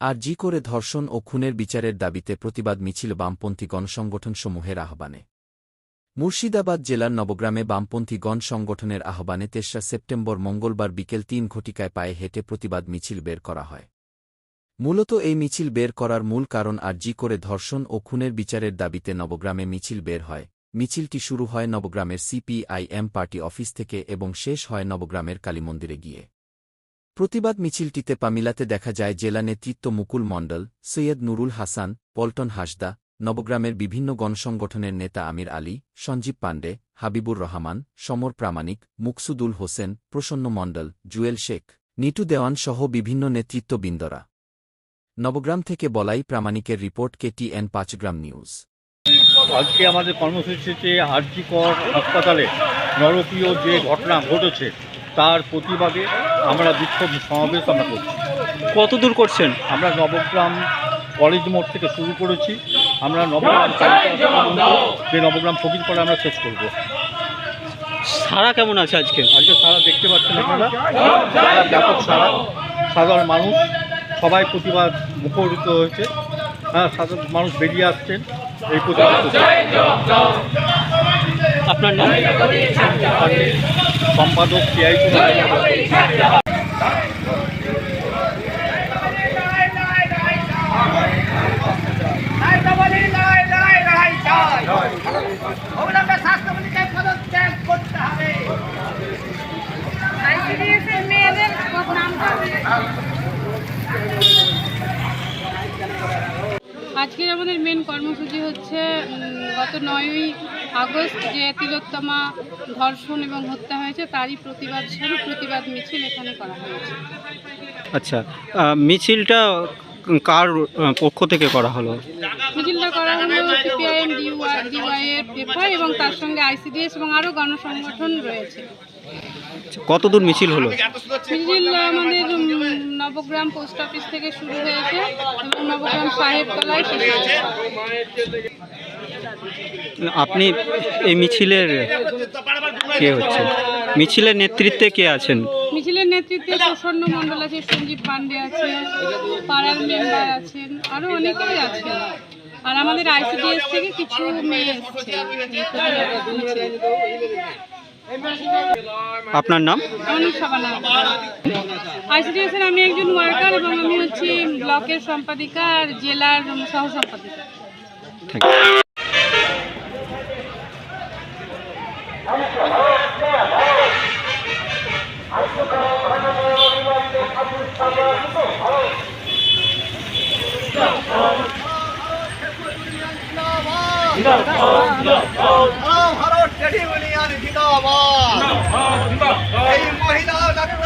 আর জি করে ধর্ষণ ও খুনের বিচারের দাবিতে প্রতিবাদ মিছিল বামপন্থী গণসংগঠনসমূহের আহ্বানে। মুর্শিদাবাদ জেলার নবগ্রামে বামপন্থী গণ সংগঠনের আহ্বানে তেসরা সেপ্টেম্বর মঙ্গলবার বিকেল তিন ঘটিকায় পায়ে হেঁটে প্রতিবাদ মিছিল বের করা হয়। মূলত এই মিছিল বের করার মূল কারণ আর জি করে ধর্ষণ ও খুনের বিচারের দাবিতে নবগ্রামে মিছিল বের হয়। মিছিলটি শুরু হয় নবগ্রামের সিপিআইএম পার্টি অফিস থেকে এবং শেষ হয় নবগ্রামের কালীমন্দিরে গিয়ে। প্রতিবাদ মিছিলটিতে পামিলাতে দেখা যায় জেলা নেতৃত্ব মুকুল মণ্ডল, সৈয়দ নুরুল হাসান, পল্টন হাসদা, নবগ্রামের বিভিন্ন গণসংগঠনের নেতা আমির আলী, সঞ্জীব পাণ্ডে, হাবিবুর রহমান, সমর প্রামাণিক, মুকসুদুল হোসেন, প্রসন্ন মণ্ডল, জুয়েল শেখ, নিটু দেওয়ান সহ বিভিন্ন নেতৃত্ববৃন্দরা। নবগ্রাম থেকে বলাই প্রামাণিকের রিপোর্ট কেটিএন পাঁচগ্রাম নিউজ। আজকে আমাদের কর্মসূচিতে আরজিকর হাসপাতালে নরকীয় যে ঘটনা ঘটেছে তার প্রতিবাদে আমরা বিক্ষোভ সমাবেশ আমরা করছি। কত দূর করছেন? আমরা নবগ্রাম কলেজ মোড় থেকে শুরু করেছি। আমরা নবগ্রাম যে নবগ্রাম ফকির করে আমরা শেষ করব। সারা কেমন আছে আজকে? আজকে সারা দেখতে পাচ্ছেন আপনারা। সারা ব্যাপক সারা সাধারণ মানুষ। সবাই প্রতিবাদ মুখরিত হয়েছে। হ্যাঁ সাধারণ মানুষ বেরিয়ে আসছেন এই প্রতিবাদ আপনার নাম? সম্পাদক সিআই মেয়েদের নামটা আজকের আমাদের মেন কর্মসূচি হচ্ছে গত নয়ই আগস্ট যে তিলোত্তমা ধর্ষণ এবং হত্যা হয়েছে তারই প্রতিবাদ স্বরূপ প্রতিবাদ মিছিল এখানে করা হয়েছে। আচ্ছা মিছিলটা কার পক্ষ থেকে করা হলো? মিছিলটা করা হলো সিপিআইএম ডিওয়াই এফআই এবং তার সঙ্গে আইসিডিএস এবং আরও গণসংগঠন রয়েছে। কত দূর মিছিল হলো? মিছিল আমাদের নবগ্রাম পোস্ট অফিস থেকে শুরু হয়েছে। এবং নবগ্রাম সাহেবতলায় আপনি এই মিছিলের কে হচ্ছে? মিছিলের নেতৃত্বে কে আছেন? মিছিলের নেতৃত্বে প্রসন্ন মণ্ডল আছে সঞ্জীব পান্ডে আছে পাড়ার মেম্বার আছেন আরও অনেকেই আছেন। আর আমাদের আইসিডিএস থেকে কিছু মেয়ে এসছে। আপনার নাম? আমার নাম শাবানা আইসিডিএস আমি একজন ওয়ার্কার এবং আমি হচ্ছি ব্লকের সম্পাদিকা আর জেলার সহ সম্পাদিকা। থ্যাংক 家人，你听到吗？听到，听到，哎，我听到，大哥。